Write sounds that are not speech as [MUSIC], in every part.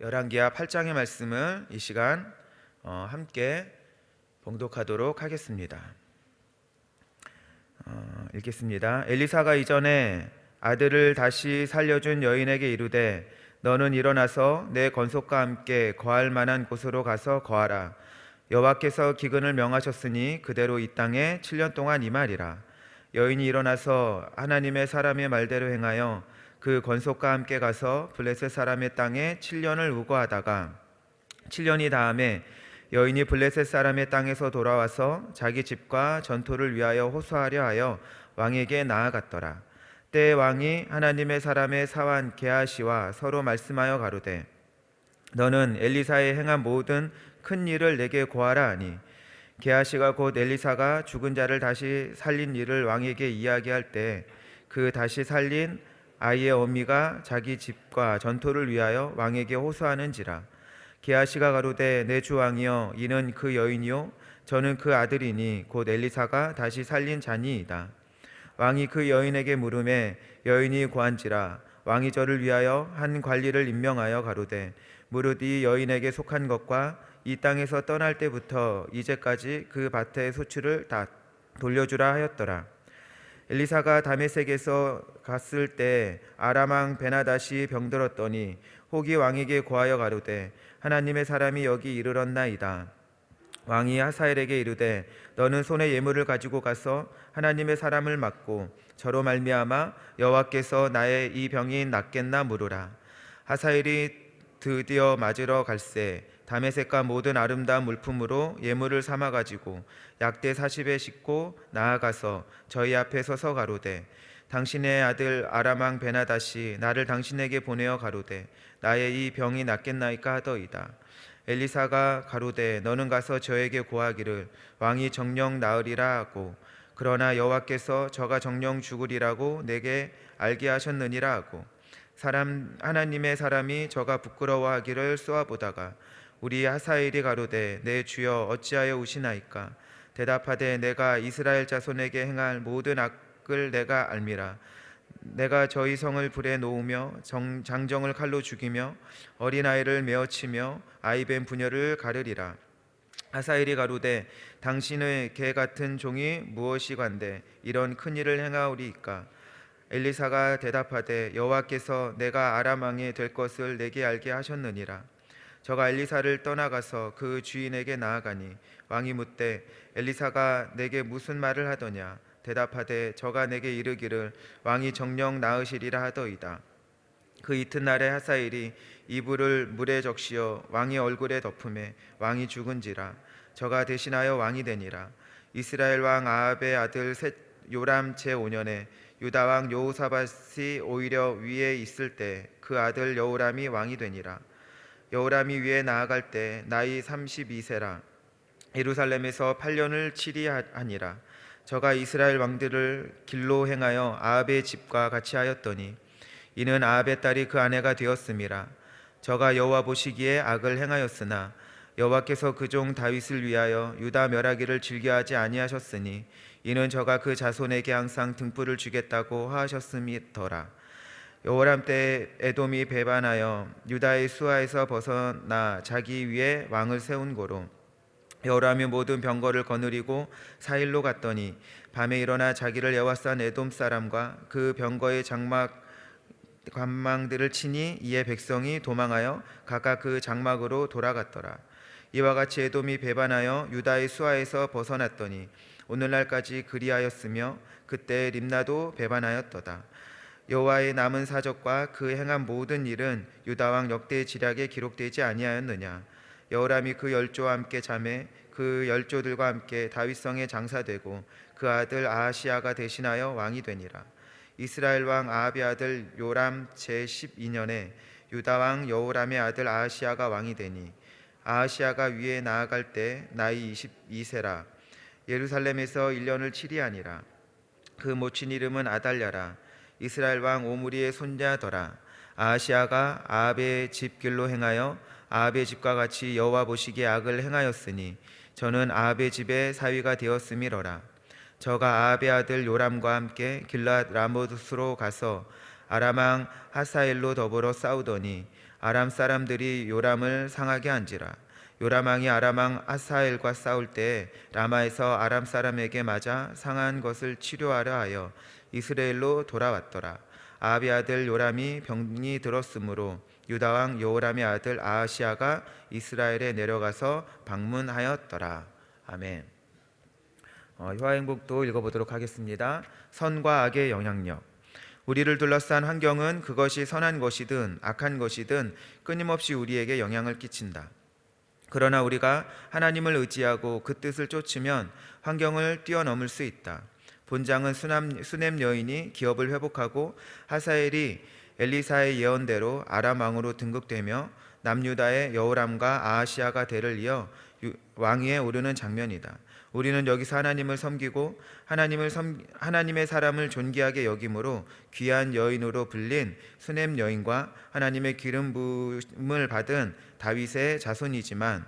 열왕기하 8장의 말씀을 이 시간 어, 함께 봉독하도록 하겠습니다. 어, 읽겠습니다. 엘리사가 이전에 아들을 다시 살려준 여인에게 이르되 너는 일어나서 내 건속과 함께 거할 만한 곳으로 가서 거하라. 여호와께서 기근을 명하셨으니 그대로 이 땅에 7년 동안 임하리라. 여인이 일어나서 하나님의 사람의 말대로 행하여 그 건속과 함께 가서 블레셋 사람의 땅에 7년을 우거하다가 7년이 다음에 여인이 블레셋 사람의 땅에서 돌아와서 자기 집과 전토를 위하여 호소하려 하여 왕에게 나아갔더라. 때에 왕이 하나님의 사람의 사환 게하시와 서로 말씀하여 가로되 너는 엘리사의 행한 모든 큰 일을 내게 고하라 하니 게하시가 곧 엘리사가 죽은 자를 다시 살린 일을 왕에게 이야기할 때 그 다시 살린 아이의 어미가 자기 집과 전토를 위하여 왕에게 호소하는지라. 게하시가 가로되 내 주 왕이여 이는 그 여인이요. 저는 그 아들이니 곧 엘리사가 다시 살린 자니이다. 왕이 그 여인에게 물음에 여인이 고한지라. 왕이 저를 위하여 한 관리를 임명하여 가로되 무릇 이 여인에게 속한 것과 이 땅에서 떠날 때부터 이제까지 그 밭의 소출을 다 돌려주라 하였더라 엘리사가 다메섹에서 갔을 때 아람왕 베나다시 병들었더니 혹이 왕에게 고하여 가로되 하나님의 사람이 여기 이르렀나이다. 왕이 하사엘에게 이르되 너는 손에 예물을 가지고 가서 하나님의 사람을 맞고 저로 말미암아 여호와께서 나의 이 병이 낫겠나 물으라. 하사엘이 드디어 맞으러 갈새 다메섹과 모든 아름다운 물품으로 예물을 삼아 가지고 약대 40에 싣고 나아가서 저희 앞에 서서 가로되 당신의 아들 아람왕 베나다시 나를 당신에게 보내어 가로되 나의 이 병이 낫겠나이까 하더이다. 엘리사가 가로되 너는 가서 저에게 고하기를 왕이 정령 나으리라 하고 그러나 여호와께서 저가 정령 죽으리라고 내게 알게 하셨느니라 하고 사람 하나님의 사람이 저가 부끄러워하기를 쏘아보다가 우리 하사엘이 가로되 내 주여 어찌하여 우시나이까? 대답하되 내가 이스라엘 자손에게 행할 모든 악을 내가 알미라. 내가 저희 성을 불에 놓으며 정, 장정을 칼로 죽이며 어린아이를 메어치며 아이벤 부녀를 가르리라. 하사엘이 가로되 당신의 개 같은 종이 무엇이 관데 이런 큰 일을 행하오리이까? 엘리사가 대답하되 여호와께서 내가 아람 왕이 될 것을 내게 알게 하셨느니라 저가 엘리사를 떠나가서 그 주인에게 나아가니 왕이 묻되 엘리사가 내게 무슨 말을 하더냐? 대답하되 저가 내게 이르기를 왕이 정령 나으시리라 하더이다. 그 이튿날에 하사엘이 이불을 물에 적시어 왕의 얼굴에 덮음에 왕이 죽은지라 저가 대신하여 왕이 되니라. 이스라엘 왕 아합의 아들 셋 요람 제 5년에 유다 왕 여호사밧이 오히려 위에 있을 때 그 아들 여호람이 왕이 되니라 여호람이 위에 나아갈 때 나이 32세라. 예루살렘에서 8년을 치리하니라. 저가 이스라엘 왕들을 길로 행하여 아합의 집과 같이 하였더니 이는 아합의 딸이 그 아내가 되었음이라. 저가 여호와 보시기에 악을 행하였으나 여호와께서 그 종 다윗을 위하여 유다 멸하기를 즐겨하지 아니하셨으니 이는 저가 그 자손에게 항상 등불을 주겠다고 하셨음이더라 여호람 때 에돔이 배반하여 유다의 수하에서 벗어나 자기 위에 왕을 세운 고로 여호람이 모든 병거를 거느리고 사일로 갔더니 밤에 일어나 자기를 에워싼 에돔 사람과 그 병거의 장막 관망들을 치니 이에 백성이 도망하여 각각 그 장막으로 돌아갔더라. 이와 같이 에돔이 배반하여 유다의 수하에서 벗어났더니 오늘날까지 그리하였으며 그때 림나도 배반하였도다. 여호와의 남은 사적과 그 행한 모든 일은 유다 왕 역대 지략에 기록되지 아니하였느냐? 여호람이 그 열조와 함께 잠에 그 열조들과 함께 다윗성에 장사되고 그 아들 아하시아가 대신하여 왕이 되니라. 이스라엘 왕 아합의 아들 요람 제 12년에 유다 왕 여호람의 아들 아하시아가 왕이 되니 아하시아가 위에 나아갈 때 나이 22세라 예루살렘에서 1년을 치리하니라 그 모친 이름은 아달랴라 이스라엘 왕 오므리의 손자더라. 아하시아가 아합의 집길로 행하여 아합의 집과 같이 여호와 보시기에 악을 행하였으니 저는 아합의 집의 사위가 되었음이로라. 저가 아합의 아들 요람과 함께 길랏 라모스로 가서 아람왕 하사엘로 더불어 싸우더니 아람 사람들이 요람을 상하게 한지라 요람 왕이 아람 왕 아사엘과 싸울 때 라마에서 아람 사람에게 맞아 상한 것을 치료하려 하여 이스라엘로 돌아왔더라 아합의 아들 요람이 병이 들었으므로 유다 왕 여호람의 아들 아하시아가 이스라엘에 내려가서 방문하였더라 아멘. 어, 효화행복도 읽어보도록 하겠습니다. 선과 악의 영향력. 우리를 둘러싼 환경은 그것이 선한 것이든 악한 것이든 끊임없이 우리에게 영향을 끼친다. 그러나 우리가 하나님을 의지하고 그 뜻을 쫓으면 환경을 뛰어넘을 수 있다. 본장은 수남, 수넴 여인이 기업을 회복하고 하사엘이 엘리사의 예언대로 아람 왕으로 등극되며 남유다의 여호람과 아하시아가 대를 이어 유- 왕위에 오르는 장면이다. 우리는 여기서 하나님을 섬기고 하나님을 섬, 하나님의 사람을 존귀하게 여김으로 귀한 여인으로 불린 수넴 여인과 하나님의 기름 부음을 받은 다윗의 자손이지만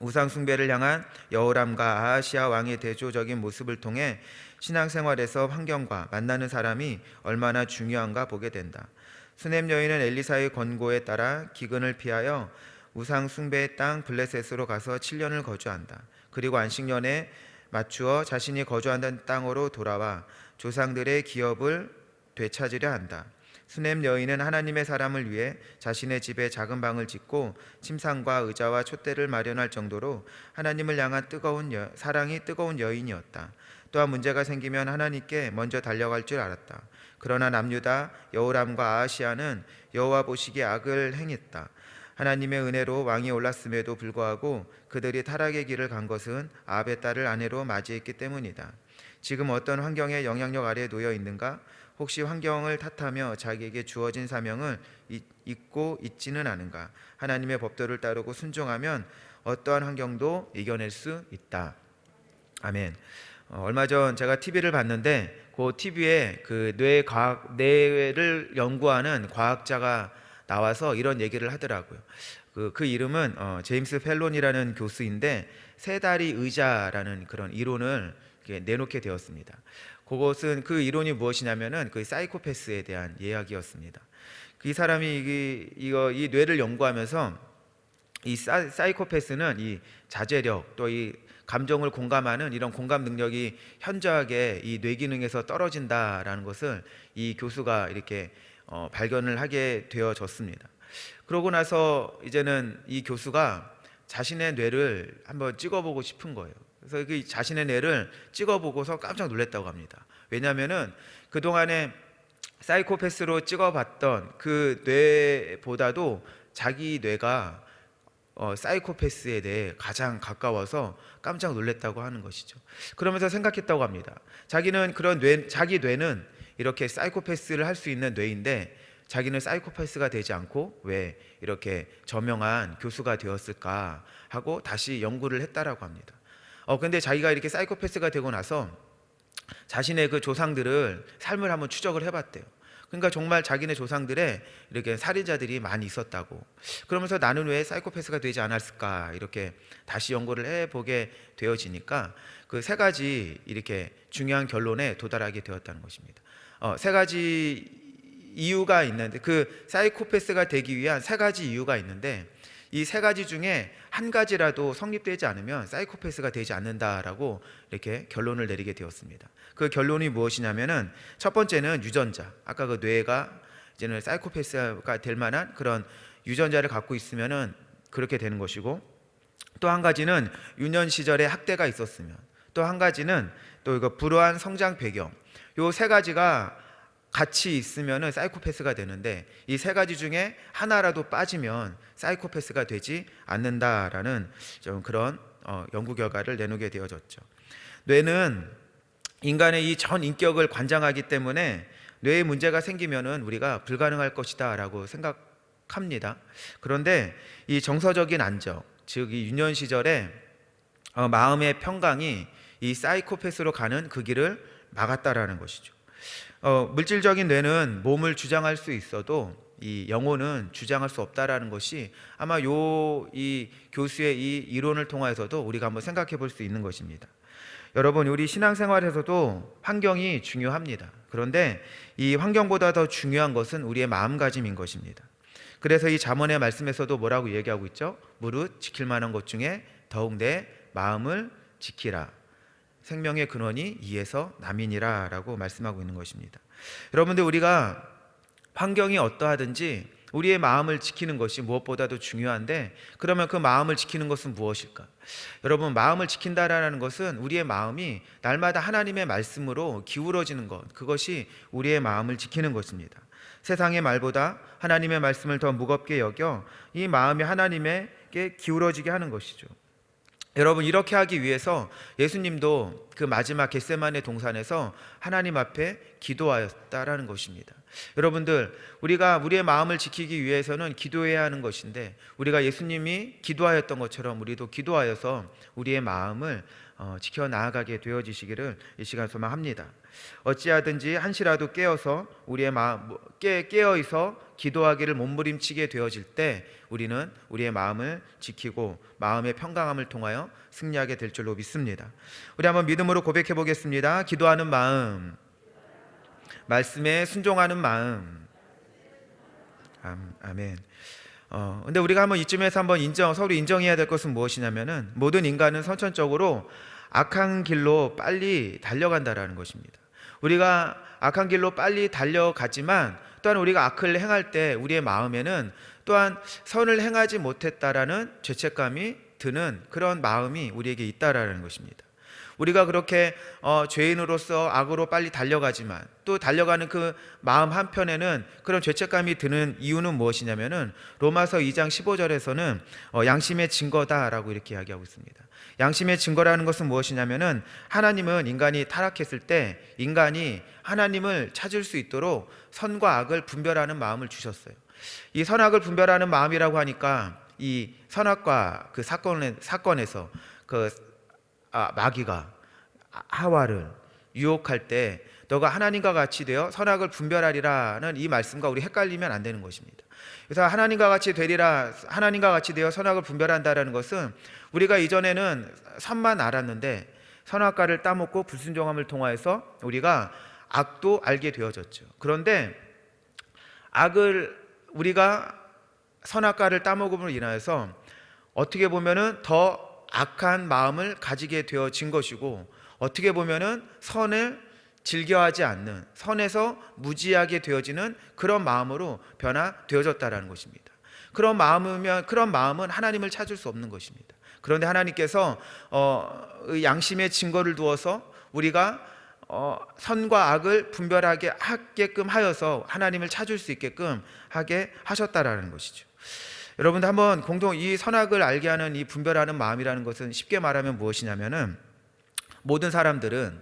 우상 숭배를 향한 여호람과 아하시아 왕의 대조적인 모습을 통해 신앙생활에서 환경과 만나는 사람이 얼마나 중요한가 보게 된다. 수넴 여인은 엘리사의 권고에 따라 기근을 피하여 우상 숭배의 땅 블레셋으로 가서 7년을 거주한다. 그리고 안식년에 맞추어 자신이 거주하는 땅으로 돌아와 조상들의 기업을 되찾으려 한다. 수넴 여인은 하나님의 사람을 위해 자신의 집에 작은 방을 짓고 침상과 의자와 촛대를 마련할 정도로 하나님을 향한 뜨거운 여, 사랑이 뜨거운 여인이었다. 또한 문제가 생기면 하나님께 먼저 달려갈 줄 알았다. 그러나 남유다 여호람과 아하시아는 여호와 보시기에 악을 행했다. 하나님의 은혜로 왕이 올랐음에도 불구하고 그들이 타락의 길을 간 것은 아합의 딸을 아내로 맞이했기 때문이다. 지금 어떤 환경의 영향력 아래 놓여 있는가? 혹시 환경을 탓하며 자기에게 주어진 사명을 잊- 잊고 있지는 않은가? 하나님의 법도를 따르고 순종하면 어떠한 환경도 이겨낼 수 있다. 아멘. 어, 얼마 전 제가 TV를 봤는데 그 TV에 그 뇌 과학 뇌를 연구하는 과학자가 나와서 이런 얘기를 하더라고요. 그, 그 이름은 어, 제임스 펠론이라는 교수인데 세 다리 의자라는 그런 이론을 내놓게 되었습니다. 그것은 그 이론이 무엇이냐면은 그 사이코패스에 대한 이야기였습니다. 그 사람이 이, 이거 이 뇌를 연구하면서 이 사, 사이코패스는 이 자제력 또 이 감정을 공감하는 이런 공감 능력이 현저하게 이 뇌 기능에서 떨어진다라는 것을 이 교수가 이렇게 어, 발견을 하게 되어졌습니다. 그러고 나서 이제는 이 교수가 자신의 뇌를 한번 찍어보고 싶은 거예요. 그래서 그 자신의 뇌를 찍어보고서 깜짝 놀랐다고 합니다. 왜냐하면은 그 동안에 사이코패스로 찍어봤던 그 뇌보다도 자기 뇌가 어, 사이코패스에 대해 가장 가까워서 깜짝 놀랐다고 하는 것이죠. 그러면서 생각했다고 합니다. 자기는 그런 뇌, 자기 뇌는 이렇게 사이코패스를 할 수 있는 뇌인데 자기는 사이코패스가 되지 않고 왜 이렇게 저명한 교수가 되었을까 하고 다시 연구를 했다라고 합니다. 어 근데 자기가 이렇게 사이코패스가 되고 나서 자신의 그 조상들을 삶을 한번 추적을 해봤대요. 그러니까 정말 자기네 조상들의 이렇게 살인자들이 많이 있었다고. 그러면서 나는 왜 사이코패스가 되지 않았을까 이렇게 다시 연구를 해보게 되어지니까 그 세 가지 이렇게 중요한 결론에 도달하게 되었다는 것입니다. 어, 세 가지 이유가 있는데 그 사이코패스가 되기 위한 세 가지 이유가 있는데 이 세 가지 중에 한 가지라도 성립되지 않으면 사이코패스가 되지 않는다라고 이렇게 결론을 내리게 되었습니다. 그 결론이 무엇이냐면은 첫 번째는 유전자. 아까 그 뇌가 이제는 사이코패스가 될 만한 그런 유전자를 갖고 있으면은 그렇게 되는 것이고 또 한 가지는 유년 시절에 학대가 있었으면 또 한 가지는 또 이거 불우한 성장 배경. 요 세 가지가 같이 있으면은 사이코패스가 되는데 이 세 가지 중에 하나라도 빠지면 사이코패스가 되지 않는다라는 좀 그런 어, 연구 결과를 내놓게 되어졌죠. 뇌는 인간의 이 전 인격을 관장하기 때문에 뇌에 문제가 생기면은 우리가 불가능할 것이다라고 생각합니다. 그런데 이 정서적인 안정, 즉 이 유년 시절에 어, 마음의 평강이 이 사이코패스로 가는 그 길을 막았다라는 것이죠. 어, 물질적인 뇌는 몸을 주장할 수 있어도 이 영혼은 주장할 수 없다라는 것이 아마 요 이 교수의 이 이론을 통해서도 우리가 한번 생각해 볼 수 있는 것입니다. 여러분 우리 신앙생활에서도 환경이 중요합니다. 그런데 이 환경보다 더 중요한 것은 우리의 마음가짐인 것입니다. 그래서 이 잠언의 말씀에서도 뭐라고 얘기하고 있죠? 무릇 지킬 만한 것 중에 더욱 내 마음을 지키라. 생명의 근원이 이에서 남이니라라고 말씀하고 있는 것입니다. 여러분들 우리가 환경이 어떠하든지 우리의 마음을 지키는 것이 무엇보다도 중요한데 그러면 그 마음을 지키는 것은 무엇일까? 여러분 마음을 지킨다라는 것은 우리의 마음이 날마다 하나님의 말씀으로 기울어지는 것 그것이 우리의 마음을 지키는 것입니다. 세상의 말보다 하나님의 말씀을 더 무겁게 여겨 이 마음이 하나님에게 기울어지게 하는 것이죠. 여러분 이렇게 하기 위해서 예수님도 그 마지막 겟세만의 동산에서 하나님 앞에 기도하였다라는 것입니다. 여러분들 우리가 우리의 마음을 지키기 위해서는 기도해야 하는 것인데 우리가 예수님이 기도하였던 것처럼 우리도 기도하여서 우리의 마음을 어, 지켜 나아가게 되어지시기를 이 시간 소망합니다. 어찌하든지 한시라도 깨어서 우리의 마음 뭐, 깨 깨어 있어 기도하기를 몸부림치게 되어질 때 우리는 우리의 마음을 지키고 마음의 평강함을 통하여 승리하게 될 줄로 믿습니다. 우리 한번 믿음으로 고백해 보겠습니다. 기도하는 마음, 말씀에 순종하는 마음. 암, 아멘. 어, 근데 우리가 한번 이쯤에서 한번 인정, 서로 인정해야 될 것은 무엇이냐면은 모든 인간은 선천적으로 악한 길로 빨리 달려간다라는 것입니다. 우리가 악한 길로 빨리 달려가지만 또한 우리가 악을 행할 때 우리의 마음에는 또한 선을 행하지 못했다라는 죄책감이 드는 그런 마음이 우리에게 있다라는 것입니다. 우리가 그렇게 어, 죄인으로서 악으로 빨리 달려가지만 또 달려가는 그 마음 한편에는 그런 죄책감이 드는 이유는 무엇이냐면은 로마서 2장 15절에서는 어, 양심의 증거다라고 이렇게 이야기하고 있습니다. 양심의 증거라는 것은 무엇이냐면은 하나님은 인간이 타락했을 때 인간이 하나님을 찾을 수 있도록 선과 악을 분별하는 마음을 주셨어요. 이 선악을 분별하는 마음이라고 하니까 이 선악과 그 사건에, 사건에서 그 아, 마귀가 하와를 유혹할 때 너가 하나님과 같이 되어 선악을 분별하리라는 이 말씀과 우리 헷갈리면 안 되는 것입니다. 그래서 하나님과 같이 되리라 하나님과 같이 되어 선악을 분별한다라는 것은 우리가 이전에는 선만 알았는데 선악과를 따먹고 불순종함을 통하여서 우리가 악도 알게 되어졌죠. 그런데 악을 우리가 선악과를 따먹음으로 인하여서 어떻게 보면은 더 악한 마음을 가지게 되어진 것이고 어떻게 보면은 선을 즐겨하지 않는 선에서 무지하게 되어지는 그런 마음으로 변화되어졌다라는 것입니다. 그런 마음이면 그런 마음은 하나님을 찾을 수 없는 것입니다. 그런데 하나님께서 어, 양심의 증거를 두어서 우리가 어, 선과 악을 분별하게 하게끔 하여서 하나님을 찾을 수 있게끔 하게 하셨다라는 것이죠. 여러분들 한번 공동 이 선악을 알게 하는 이 분별하는 마음이라는 것은 쉽게 말하면 무엇이냐면은 모든 사람들은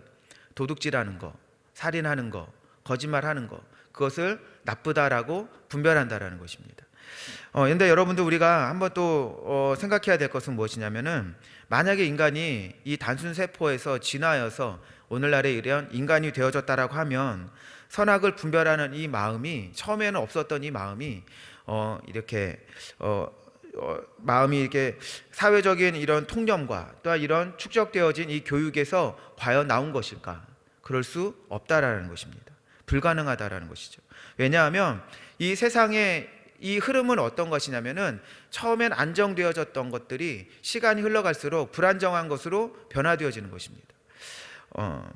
도둑질하는 거, 살인하는 거, 거짓말하는 거 그것을 나쁘다라고 분별한다라는 것입니다. 어, 근데 여러분들 우리가 한번 또 어, 생각해야 될 것은 무엇이냐면은 만약에 인간이 이 단순 세포에서 진화하여서 오늘날에 이런 인간이 되어졌다라고 하면 선악을 분별하는 이 마음이 처음에는 없었던 이 마음이 어, 이렇게 어, 어, 마음이 이렇게 사회적인 이런 통념과 또한 이런 축적되어진 이 교육에서 과연 나온 것일까? 그럴 수 없다라는 것입니다. 불가능하다라는 것이죠. 왜냐하면 이 세상의 이 흐름은 어떤 것이냐면은 처음엔 안정되어졌던 것들이 시간이 흘러갈수록 불안정한 것으로 변화되어지는 것입니다. 어,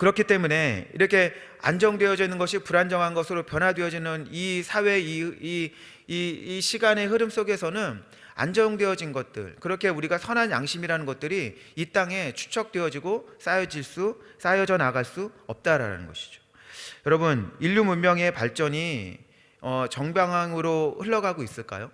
그렇기 때문에 이렇게 안정되어져 있는 것이 불안정한 것으로 변화되어지는 이 사회 이, 이, 이, 이 시간의 흐름 속에서는 안정되어진 것들 그렇게 우리가 선한 양심이라는 것들이 이 땅에 추척되어지고 쌓여질 수 쌓여져 나갈 수 없다라는 것이죠. 여러분 인류 문명의 발전이 어, 정방향으로 흘러가고 있을까요?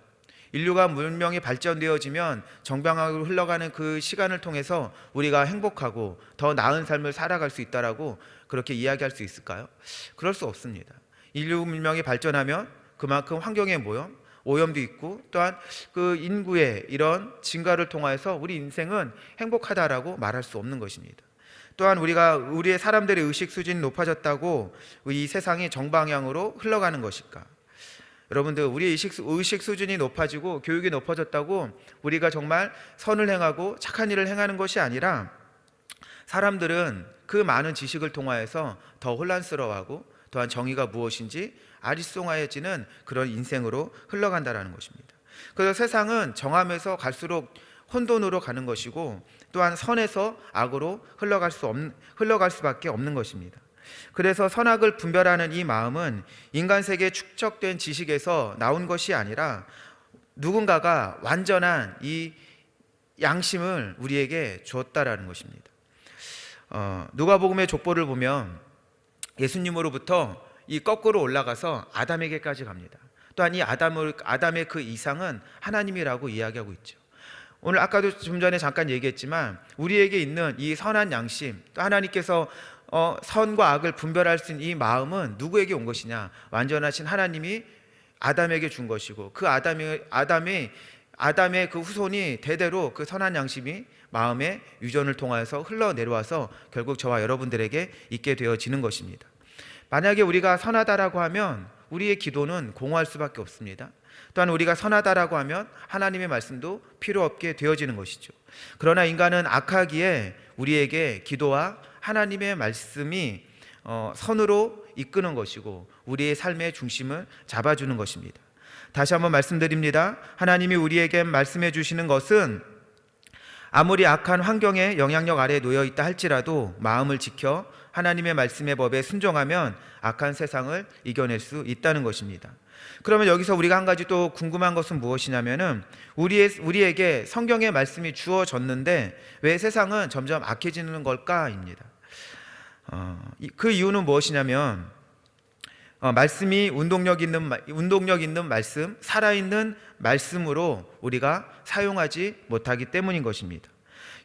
인류가 문명이 발전되어지면 정방향으로 흘러가는 그 시간을 통해서 우리가 행복하고 더 나은 삶을 살아갈 수 있다라고 그렇게 이야기할 수 있을까요? 그럴 수 없습니다. 인류 문명이 발전하면 그만큼 환경의 오염, 오염도 있고 또한 그 인구의 이런 증가를 통하여서 우리 인생은 행복하다라고 말할 수 없는 것입니다. 또한 우리가 우리의 사람들의 의식 수준이 높아졌다고 이 세상이 정방향으로 흘러가는 것일까? 여러분들 우리의 의식, 의식 수준이 높아지고 교육이 높아졌다고 우리가 정말 선을 행하고 착한 일을 행하는 것이 아니라 사람들은 그 많은 지식을 통하여서 더 혼란스러워하고 또한 정의가 무엇인지 아리송하여지는 그런 인생으로 흘러간다라는 것입니다. 그래서 세상은 정함에서 갈수록 혼돈으로 가는 것이고 또한 선에서 악으로 흘러갈 수 없, 흘러갈 수밖에 없는 것입니다. 그래서 선악을 분별하는 이 마음은 인간 세계에 축적된 지식에서 나온 것이 아니라 누군가가 완전한 이 양심을 우리에게 주었다라는 것입니다. 어, 누가복음의 족보를 보면 예수님으로부터 이 거꾸로 올라가서 아담에게까지 갑니다. 또한 이 아담을 아담의 그 이상은 하나님이라고 이야기하고 있죠. 오늘 아까도 좀 전에 잠깐 얘기했지만 우리에게 있는 이 선한 양심, 또 하나님께서 어, 선과 악을 분별할 수 있는 이 마음은 누구에게 온 것이냐? 완전하신 하나님이 아담에게 준 것이고 그 아담이 아담이 아담의 그 후손이 대대로 그 선한 양심이 마음의 유전을 통하여서 흘러 내려와서 결국 저와 여러분들에게 있게 되어지는 것입니다. 만약에 우리가 선하다라고 하면 우리의 기도는 공허할 수밖에 없습니다. 또한 우리가 선하다라고 하면 하나님의 말씀도 필요 없게 되어지는 것이죠. 그러나 인간은 악하기에 우리에게 기도와 하나님의 말씀이 어, 선으로 이끄는 것이고 우리의 삶의 중심을 잡아주는 것입니다. 다시 한번 말씀드립니다. 하나님이 우리에게 말씀해 주시는 것은 아무리 악한 환경의 영향력 아래 놓여 있다 할지라도 마음을 지켜 하나님의 말씀의 법에 순종하면 악한 세상을 이겨낼 수 있다는 것입니다. 그러면 여기서 우리가 한 가지 또 궁금한 것은 무엇이냐면은 우리의 우리에게 성경의 말씀이 주어졌는데 왜 세상은 점점 악해지는 걸까입니다. 어, 이- 그 이유는 무엇이냐면 어, 말씀이 운동력 있는 마- 운동력 있는 말씀, 살아 있는 말씀으로 우리가 사용하지 못하기 때문인 것입니다.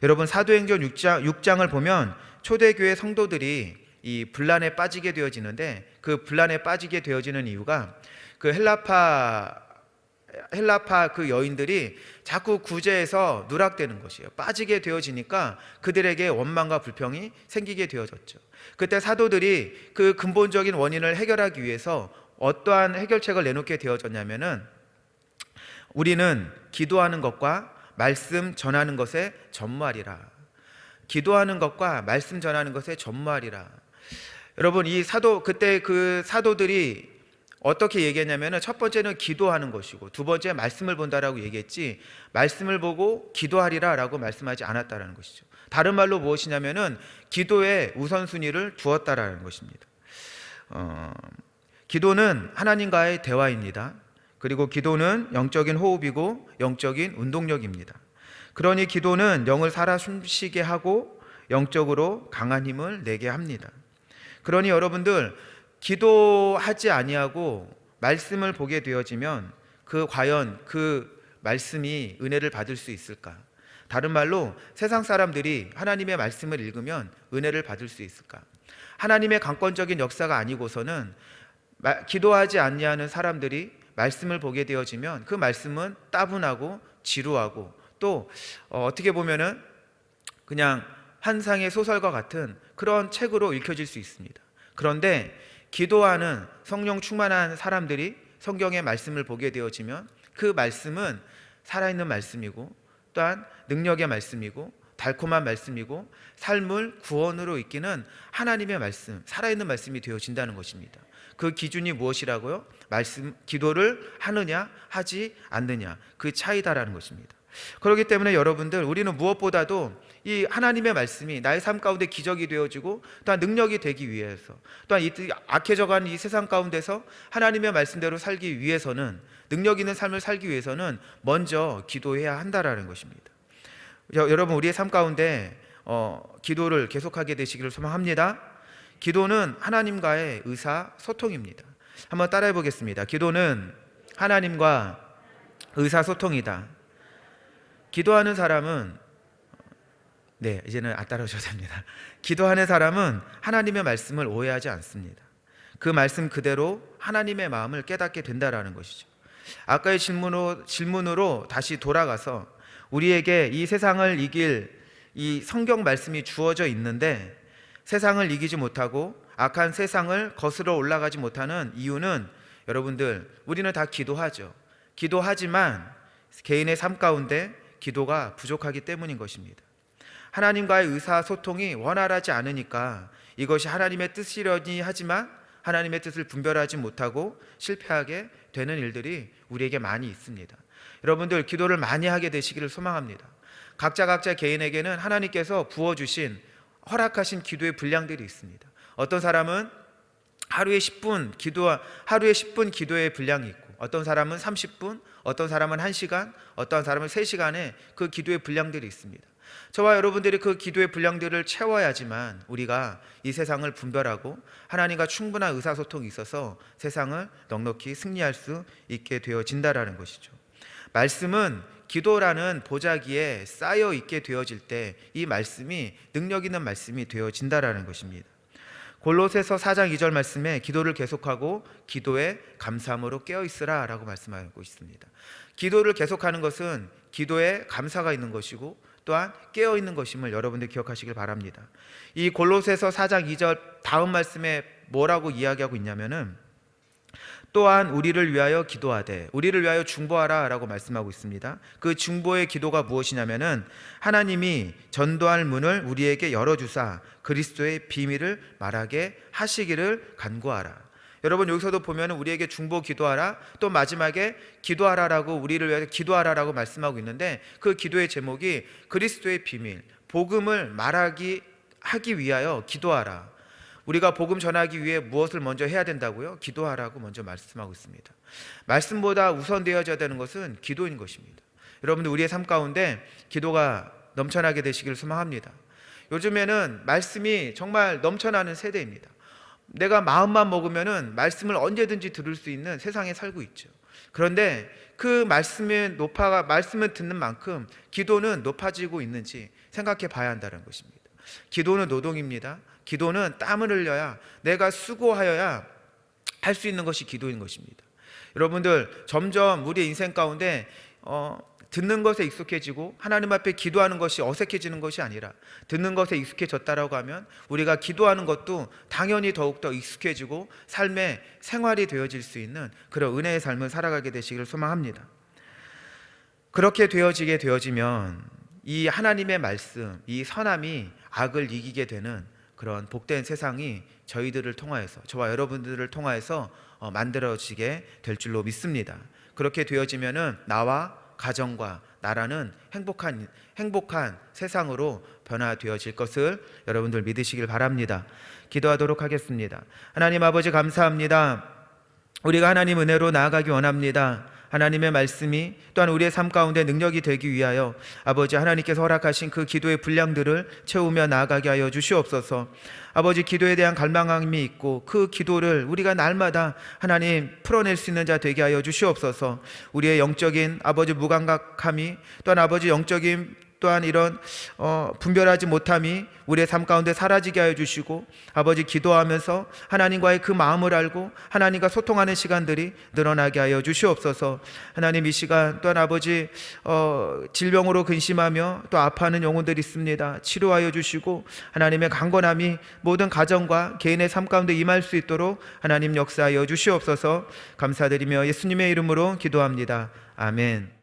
여러분 사도행전 6장 6장 을 보면 초대교회 성도들이 이 분란에 빠지게 되어지는데 그 분란에 빠지게 되어지는 이유가 그 헬라파 헬라파 그 여인들이 자꾸 구제해서 누락되는 것이에요. 빠지게 되어지니까 그들에게 원망과 불평이 생기게 되어졌죠. 그때 사도들이 그 근본적인 원인을 해결하기 위해서 어떠한 해결책을 내놓게 되어졌냐면은 우리는 기도하는 것과 말씀 전하는 것에 전무하리라. 기도하는 것과 말씀 전하는 것에 전무하리라. 여러분 이 사도 그때 그 사도들이 어떻게 얘기했냐면은 첫 번째는 기도하는 것이고 두 번째 말씀을 본다라고 얘기했지 말씀을 보고 기도하리라라고 말씀하지 않았다라는 것이죠. 다른 말로 무엇이냐면은 기도에 우선순위를 두었다라는 것입니다. 어, 기도는 하나님과의 대화입니다. 그리고 기도는 영적인 호흡이고 영적인 운동력입니다. 그러니 기도는 영을 살아 숨쉬게 하고 영적으로 강한 힘을 내게 합니다. 그러니 여러분들 기도하지 아니하고 말씀을 보게 되어지면 그 과연 그 말씀이 은혜를 받을 수 있을까? 다른 말로 세상 사람들이 하나님의 말씀을 읽으면 은혜를 받을 수 있을까? 하나님의 강권적인 역사가 아니고서는 마- 기도하지 아니하는 사람들이 말씀을 보게 되어지면 그 말씀은 따분하고 지루하고 또 어, 어떻게 보면은 그냥 환상의 소설과 같은 그런 책으로 읽혀질 수 있습니다. 그런데 기도하는 성령 충만한 사람들이 성경의 말씀을 보게 되어지면 그 말씀은 살아있는 말씀이고 또한 능력의 말씀이고 달콤한 말씀이고 삶을 구원으로 이끄는 하나님의 말씀, 살아있는 말씀이 되어진다는 것입니다. 그 기준이 무엇이라고요? 말씀, 기도를 하느냐, 하지 않느냐. 그 차이다라는 것입니다. 그렇기 때문에 여러분들, 우리는 무엇보다도 이 하나님의 말씀이 나의 삶 가운데 기적이 되어지고 또한 능력이 되기 위해서 또한 이 악해져가는 이 세상 가운데서 하나님의 말씀대로 살기 위해서는 능력 있는 삶을 살기 위해서는 먼저 기도해야 한다라는 것입니다. 여, 여러분 우리의 삶 가운데 어, 기도를 계속하게 되시기를 소망합니다. 기도는 하나님과의 의사 소통입니다. 한번 따라해 보겠습니다. 기도는 하나님과 의사 소통이다. 기도하는 사람은 네, 이제는 안 따라오셔도 됩니다. [LAUGHS] 기도하는 사람은 하나님의 말씀을 오해하지 않습니다. 그 말씀 그대로 하나님의 마음을 깨닫게 된다라는 것이죠. 아까의 질문으로, 질문으로 다시 돌아가서 우리에게 이 세상을 이길 이 성경 말씀이 주어져 있는데 세상을 이기지 못하고 악한 세상을 거스러 올라가지 못하는 이유는 여러분들 우리는 다 기도하죠. 기도하지만 개인의 삶 가운데 기도가 부족하기 때문인 것입니다. 하나님과의 의사소통이 원활하지 않으니까 이것이 하나님의 뜻이려니 하지만 하나님의 뜻을 분별하지 못하고 실패하게 되는 일들이 우리에게 많이 있습니다. 여러분들 기도를 많이 하게 되시기를 소망합니다. 각자 각자 개인에게는 하나님께서 부어 주신 허락하신 기도의 분량들이 있습니다. 어떤 사람은 하루에 10분 기도 하루에 10분 기도의 분량이 있고 어떤 사람은 30분, 어떤 사람은 1시간, 어떤 사람은 3시간의 그 기도의 분량들이 있습니다. 저와 여러분들이 그 기도의 분량들을 채워야지만 우리가 이 세상을 분별하고 하나님과 충분한 의사소통이 있어서 세상을 넉넉히 승리할 수 있게 되어진다라는 것이죠. 말씀은 기도라는 보자기에 쌓여 있게 되어질 때 이 말씀이 능력 있는 말씀이 되어진다라는 것입니다. 골로새서 4장 2절 말씀에 기도를 계속하고 기도에 감사함으로 깨어 있으라라고 말씀하고 있습니다. 기도를 계속하는 것은 기도에 감사가 있는 것이고 또한 깨어 있는 것임을 여러분들 기억하시길 바랍니다. 이 골로새서 4장 2절 다음 말씀에 뭐라고 이야기하고 있냐면은 또한 우리를 위하여 기도하되 우리를 위하여 중보하라라고 말씀하고 있습니다. 그 중보의 기도가 무엇이냐면은 하나님이 전도할 문을 우리에게 열어 주사 그리스도의 비밀을 말하게 하시기를 간구하라. 여러분 여기서도 보면 우리에게 중보 기도하라 또 마지막에 기도하라라고 우리를 위해서 기도하라라고 말씀하고 있는데 그 기도의 제목이 그리스도의 비밀 복음을 말하기 하기 위하여 기도하라. 우리가 복음 전하기 위해 무엇을 먼저 해야 된다고요? 기도하라고 먼저 말씀하고 있습니다. 말씀보다 우선되어져야 되는 것은 기도인 것입니다. 여러분들 우리의 삶 가운데 기도가 넘쳐나게 되시기를 소망합니다. 요즘에는 말씀이 정말 넘쳐나는 세대입니다. 내가 마음만 먹으면은 말씀을 언제든지 들을 수 있는 세상에 살고 있죠. 그런데 그 말씀의 높아가 말씀을 듣는 만큼 기도는 높아지고 있는지 생각해 봐야 한다는 것입니다. 기도는 노동입니다. 기도는 땀을 흘려야 내가 수고하여야 할 수 있는 것이 기도인 것입니다. 여러분들 점점 우리의 인생 가운데 어, 듣는 것에 익숙해지고 하나님 앞에 기도하는 것이 어색해지는 것이 아니라 듣는 것에 익숙해졌다라고 하면 우리가 기도하는 것도 당연히 더욱더 익숙해지고 삶의 생활이 되어질 수 있는 그런 은혜의 삶을 살아가게 되시기를 소망합니다. 그렇게 되어지게 되어지면 이 하나님의 말씀, 이 선함이 악을 이기게 되는 그런 복된 세상이 저희들을 통하여서 저와 여러분들을 통하여서 어, 만들어지게 될 줄로 믿습니다. 그렇게 되어지면은 나와 가정과 나라는 행복한 행복한 세상으로 변화되어질 것을 여러분들 믿으시길 바랍니다. 기도하도록 하겠습니다. 하나님 아버지 감사합니다. 우리가 하나님 은혜로 나아가기 원합니다. 하나님의 말씀이 또한 우리의 삶 가운데 능력이 되기 위하여 아버지 하나님께서 허락하신 그 기도의 분량들을 채우며 나아가게 하여 주시옵소서. 아버지 기도에 대한 갈망함이 있고 그 기도를 우리가 날마다 하나님 풀어낼 수 있는 자 되게 하여 주시옵소서. 우리의 영적인 아버지 무감각함이 또한 아버지 영적인 또한 이런 어, 분별하지 못함이 우리의 삶 가운데 사라지게 하여 주시고 아버지 기도하면서 하나님과의 그 마음을 알고 하나님과 소통하는 시간들이 늘어나게 하여 주시옵소서. 하나님 이 시간 또한 아버지 어, 질병으로 근심하며 또 아파하는 영혼들이 있습니다. 치료하여 주시고 하나님의 강건함이 모든 가정과 개인의 삶 가운데 임할 수 있도록 하나님 역사하여 주시옵소서. 감사드리며 예수님의 이름으로 기도합니다. 아멘.